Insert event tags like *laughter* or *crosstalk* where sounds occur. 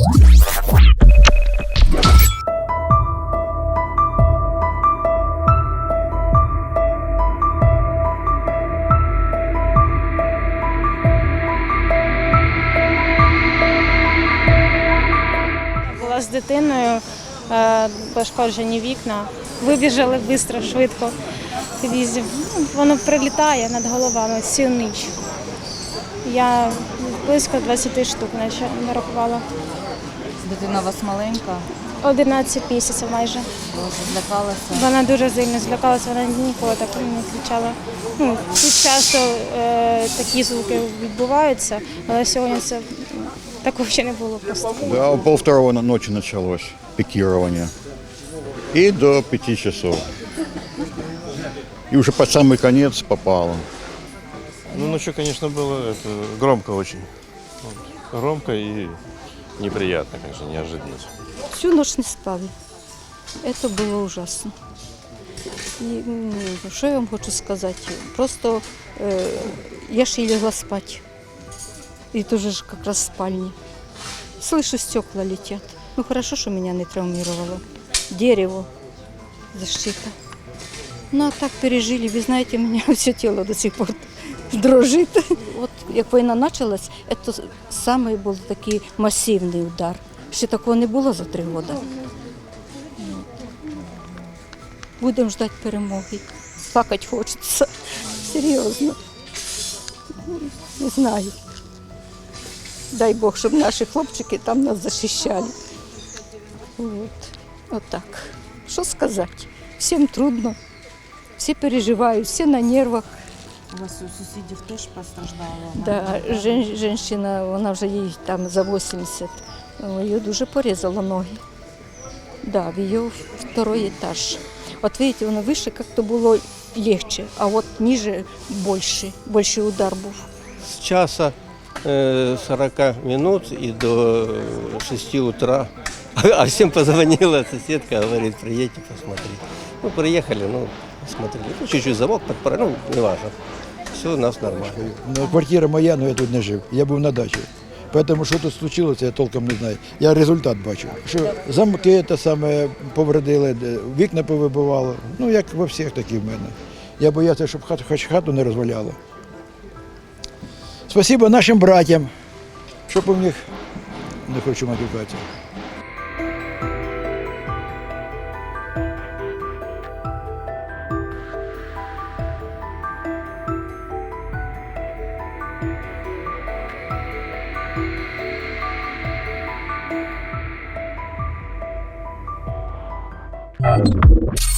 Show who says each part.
Speaker 1: Була з дитиною, е, пошкоджені вікна, вибіжали швидко, швидко. Ну, Воно прилітає над головами всю ніч. Я близько 20 штук наче нарахувала.
Speaker 2: Дитина у вас маленька,
Speaker 1: 11 місяців майже.
Speaker 2: дуже злякалася.
Speaker 1: Вона дуже сильно злякалася, вона ніколи так не кричала. Ну, тут часто е, такі звуки відбуваються, але сьогодні це такого ще не було просто.
Speaker 3: Да, у полвторого на- ночи началось пикирование. И до пяти часов. И уже под самый конец попало.
Speaker 4: Ну, ночью, конечно, было это, громко очень. Громко и неприятно, конечно, неожиданность.
Speaker 5: Всю ночь не спали. Это было ужасно. М, что я вам хочу сказать? Просто э, я и легла спать. И тоже ж как раз в спальне. Слышу, стекла летят. Ну хорошо, что меня не травмировало. Дерево, защита. Ну а так пережили. Вы знаете, у меня *laughs* все тело до сих пор дрожит. От як війна почалась, це самий був такий масивний удар. Ще такого не було за три роки. Будемо ждати перемоги. Плакати хочеться. Серйозно. Не знаю. Дай Бог, щоб наші хлопчики там нас захищали. От. Отак. Що сказати? Всім трудно, всі переживають, всі на нервах.
Speaker 2: У вас у сусідів теж постраждала.
Speaker 5: Да, жен, женщина, вона вже їй там за 80. О, Її дуже порізало ноги. Да, в її второй етаж. От видите, воно вище як-то було легче, а от ниже більше, більший удар був.
Speaker 6: с часа 40 минут и до 6 утра. *laughs* А всем позвонила соседка, говорит, приедьте посмотреть. Ну, приехали, ну, посмотрели. Ну, чуть-чуть замок подправил, ну, не важно. Все у нас нормально.
Speaker 7: Ну, Квартира моя, але я тут не жив. Я був на дачі. Тому що тут случилося, я толком не знаю. Я результат бачу. Що замки те саме повредили, вікна повибивало. Ну, як во всіх такі в мене. Я боявся, щоб хату, хоч хату не розваляло. Спасибо нашим братям, щоб у них не хочу матюкатися.
Speaker 8: Thank